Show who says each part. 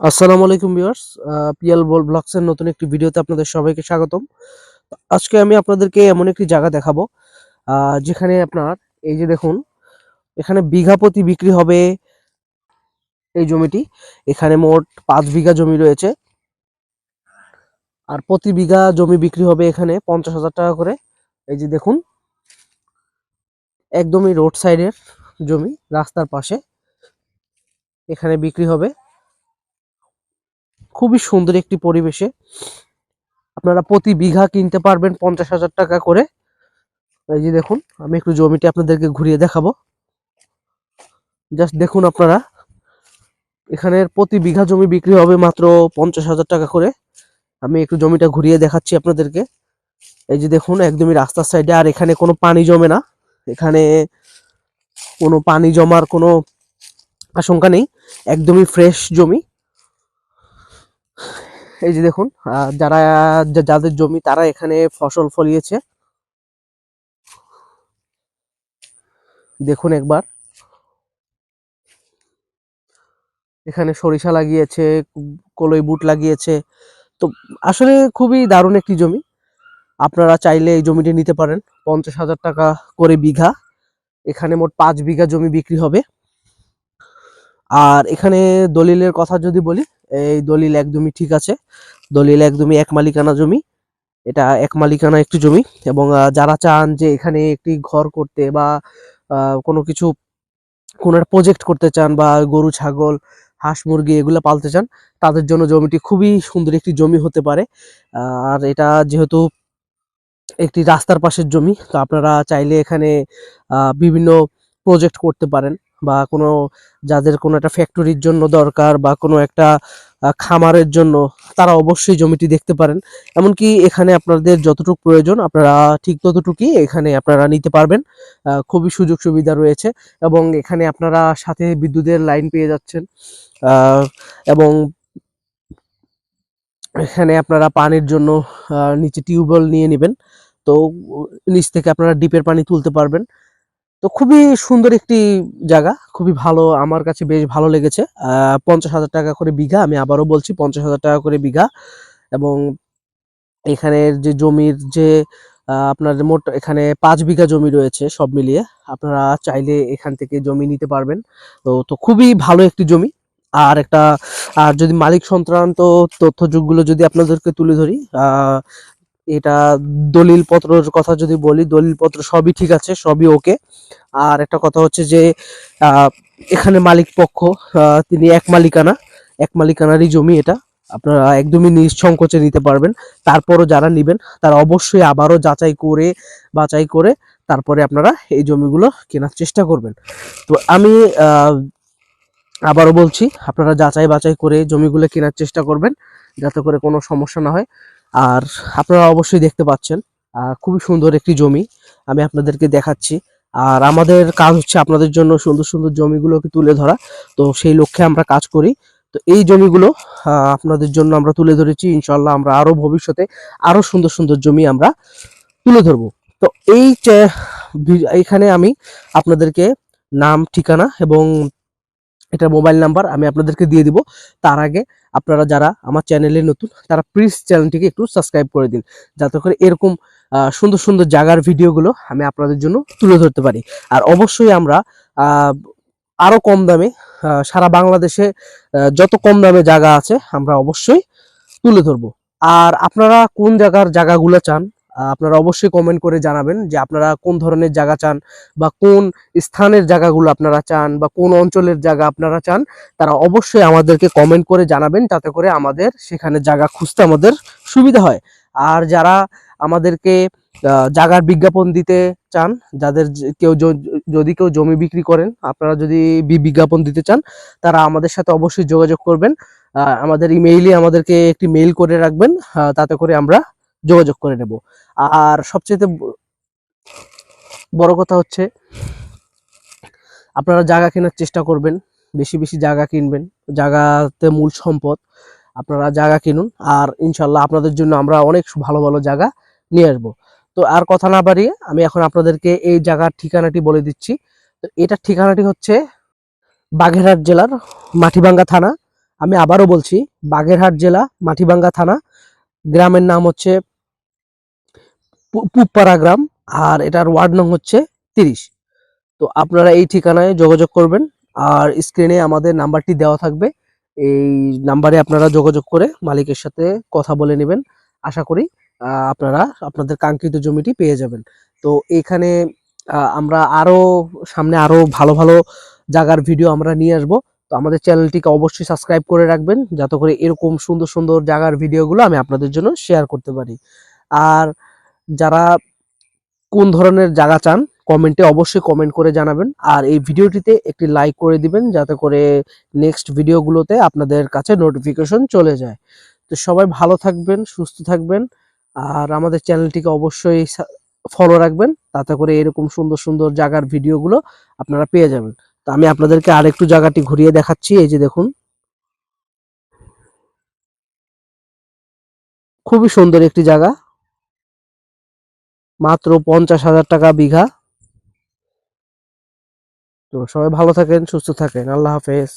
Speaker 1: আসসালামু আলাইকুম viewers PL বল ব্লগসের নতুন একটি ভিডিওতে আপনাদের সবাইকে স্বাগতম। আজকে আমি আপনাদেরকে এমন একটি জায়গা দেখাবো যেখানে আপনার, এই যে দেখুন, এখানে বিঘা প্রতি বিক্রি হবে এই জমিটি। এখানে মোট পাঁচ বিঘা জমি রয়েছে। আর প্রতি বিঘা জমি বিক্রি হবে এখানে পঞ্চাশ হাজার টাকা করে। এই যে দেখুন, একদমই রোড সাইডের জমি, রাস্তার পাশে এখানে বিক্রি হবে। খুবই সুন্দর একটি পরিবেশে। আপনারা প্রতি বিঘা কিনতে পারবেন পঞ্চাশ হাজার টাকা করে। এই যে দেখুন, আমি একটু জমিটি আপনাদেরকে ঘুরিয়ে দেখাবো। জাস্ট দেখুন আপনারা এখানের প্রতি বিঘা জমি বিক্রি হবে মাত্র পঞ্চাশ হাজার টাকা করে। আমি একটু জমিটা ঘুরিয়ে দেখাচ্ছি আপনাদেরকে। এই যে দেখুন, একদমই রাস্তার সাইডে, আর এখানে কোনো পানি জমে না। এখানে কোনো পানি জমার কোনো আশঙ্কা নেই। একদমই ফ্রেশ জমি। এই যে দেখুন যারা যাদের জমি তারা এখানে ফসল ফলিয়েছে। দেখুন একবার। এখানে সরিষা লাগিয়েছে, কলই বুট লাগিয়েছে। তো আসলে খুবই দারুণ একটি জমি। আপনারা চাইলে এই জমিটি নিতে পারেন। পঞ্চাশ হাজার টাকা করে বিঘা। এখানে মোট পাঁচ বিঘা জমি বিক্রি হবে। আর এখানে দলিলের কথা যদি বলি এই দলিল একদমই ঠিক আছে। দলিল একদমই এক মালিকানা জমি। এটা এক মালিকানা একটি জমি এবং যারা চান যে এখানে একটি ঘর করতে বা কোনো কিছু, কোনো একটা প্রজেক্ট করতে চান বা গরু, ছাগল, হাঁস, মুরগি এগুলো পালতে চান, তাদের জন্য জমিটি খুবই সুন্দর একটি জমি হতে পারে। আর এটা যেহেতু একটি রাস্তার পাশের জমি, তো আপনারা চাইলে এখানে বিভিন্ন প্রজেক্ট করতে পারেন বা কোনো যাদের কোনো একটা ফ্যাক্টরির জন্য দরকার বা কোনো একটা খামারের জন্য তারা অবশ্যই জমিটি দেখতে পারেন। এমনকি এখানে আপনাদের যতটুকু প্রয়োজন আপনারা ঠিক ততটুকুই এখানে আপনারা নিতে পারবেন। খুবই সুযোগ সুবিধা রয়েছে এবং এখানে আপনারা সাথে বিদ্যুতের লাইন পেয়ে যাচ্ছেন। এবং এখানে আপনারা পানির জন্য নিচে টিউবওয়েল নিয়ে নেবেন। তো নিচ থেকে আপনারা ডিপের পানি তুলতে পারবেন। তো খুবই সুন্দর একটি জায়গা, খুবই ভালো, আমার কাছে বেশ ভালো লেগেছে। পঞ্চাশ হাজার টাকা করে বিঘা, আমি আবারও বলছি পঞ্চাশ হাজার টাকা করে বিঘা। এবং এখানের যে জমির যে আপনার মোট এখানে পাঁচ বিঘা জমি রয়েছে সব মিলিয়ে, আপনারা চাইলে এখান থেকে জমি নিতে পারবেন। তো তো খুবই ভালো একটি জমি। আর একটা, আর যদি মালিক সংক্রান্ত তথ্যযুগগুলো যদি আপনাদেরকে তুলে ধরি এটা দলিল পত্রের কথা যদি বলি দলিল পত্র সবই ঠিক আছে, সবই ওকে আর একটা কথা হচ্ছে যে এখানে মালিক পক্ষ তিনি এক মালিকানা, এক মালিকানারই জমি এটা। আপনারা একদমই নিঃসংকোচে নিতে পারবেন। তারপরও যারা নেবেন, তারা অবশ্যই আবারও যাচাই করে, বাছাই করে তারপরে আপনারা এই জমিগুলো কেনার চেষ্টা করবেন। তো আমি আবারও বলছি, আপনারা যাচাই বাছাই করে জমিগুলো কেনার চেষ্টা করবেন, যাতে করে কোনো সমস্যা না হয়। আর আপনারা অবশ্যই দেখতে পাচ্ছেন খুবই সুন্দর একটি জমি আমি আপনাদেরকে দেখাচ্ছি। আর আমাদের কাজ হচ্ছে আপনাদের জন্য সুন্দর সুন্দর জমিগুলোকে তুলে ধরা, তো সেই লক্ষ্যে আমরা কাজ করি। তো এই জমিগুলো আপনাদের জন্য আমরা তুলে ধরেছি ইনশাল্লাহ আমরা আরও ভবিষ্যতে আরও সুন্দর সুন্দর জমি আমরা তুলে ধরবো। তো এই এইখানে আমি আপনাদেরকে নাম, ঠিকানা এবং এটা মোবাইল নাম্বার আমি আপনাদেরকে দিয়ে দিব। তার আগে আপনারা যারা আমার চ্যানেলে নতুন, তারা প্লিজ চ্যানেলটিকে একটু সাবস্ক্রাইব করে দিন। যাতে করে এরকম সুন্দর সুন্দর জায়গার ভিডিওগুলো আমি আপনাদের জন্য তুলে ধরতে পারি। আর অবশ্যই আমরা আরও কম দামে সারা বাংলাদেশে যত কম দামে জায়গা আছে, আমরা অবশ্যই তুলে ধরবো। আর আপনারা কোন জায়গার জায়গাগুলো চান আপনারা অবশ্যই কমেন্ট করে জানাবেন যে আপনারা কোন ধরনের জায়গা চান বা কোন স্থানের জায়গাগুলো আপনারা চান বা কোন অঞ্চলের জায়গা আপনারা চান তারা অবশ্যই আমাদেরকে কমেন্ট করে জানাবেন তাতে করে আমাদের সেখানে জায়গা খুঁজতে আমাদের সুবিধা হয়। আর যারা আমাদেরকে আহ, জায়গার বিজ্ঞাপন দিতে চান যাদের কেউ যদি কেউ জমি বিক্রি করেন আপনারা যদি বিজ্ঞাপন দিতে চান তারা আমাদের সাথে অবশ্যই যোগাযোগ করবেন। আমাদের ইমেইলে আমাদেরকে একটি মেইল করে রাখবেন তাতে করে আমরা যোগাযোগ করে নেব। আর সবচেয়ে বড় কথা হচ্ছে, আপনারা জায়গা কেনার চেষ্টা করবেন, বেশি বেশি জায়গা কিনবেন, জায়গাতে মূল সম্পদ, আপনারা জায়গা কিনুন, আর ইনশাল্লাহ আপনাদের জন্য আমরা অনেক ভালো ভালো জায়গা নিয়ে আসব। তো আর কথা না বাড়িয়ে আমি এখন আপনাদেরকে এই জায়গার ঠিকানাটি বলে দিচ্ছি। তো এটার ঠিকানাটি হচ্ছে বাগেরহাট জেলার মাটিভাঙ্গা থানা। আমি আবারও বলছি, বাগেরহাট জেলা মাটিভাঙ্গা থানা। গ্রামের নাম হচ্ছে পু- পুবপাড়া গ্রাম আর এটার ওয়ার্ড নং হচ্ছে তিরিশ। তো আপনারা এই ঠিকানায় যোগাযোগ করবেন, আর স্ক্রিনে আমাদের নাম্বারটি দেওয়া থাকবে। এই নাম্বারে আপনারা যোগাযোগ করে মালিকের সাথে কথা বলে নেবেন। আশা করি আপনারা আপনাদের কাঙ্ক্ষিত জমিটি পেয়ে যাবেন। তো এখানে আমরা আরও সামনে আরও ভালো ভালো জায়গার ভিডিও আমরা নিয়ে আসব। তো আমাদের চ্যানেলটিকে অবশ্যই সাবস্ক্রাইব করে রাখবেন, যাতে করে এরকম সুন্দর সুন্দর জায়গার ভিডিওগুলো আমি আপনাদের জন্য শেয়ার করতে পারি। আর যারা কোন ধরনের জায়গা চান কমেন্টে অবশ্যই কমেন্ট করে জানাবেন। আর এই ভিডিওটিতে একটি লাইক করে দিবেন, যাতে করে নেক্সট ভিডিওগুলোতে আপনাদের কাছে নোটিফিকেশন চলে যায়। তো সবাই ভালো থাকবেন, সুস্থ থাকবেন, আর আমাদের চ্যানেলটিকে অবশ্যই ফলো রাখবেন, তাতে করে এরকম সুন্দর সুন্দর জায়গার ভিডিওগুলো আপনারা পেয়ে যাবেন। তো আমি আপনাদেরকে আরেকটু জায়গাটি ঘুরিয়ে দেখাচ্ছি, এই যে দেখুন। খুবই সুন্দর একটি জায়গা। মাত্র পঞ্চাশ হাজার টাকা বিঘা। তো সবাই ভালো থাকেন সুস্থ থাকেন। আল্লাহ হাফেজ।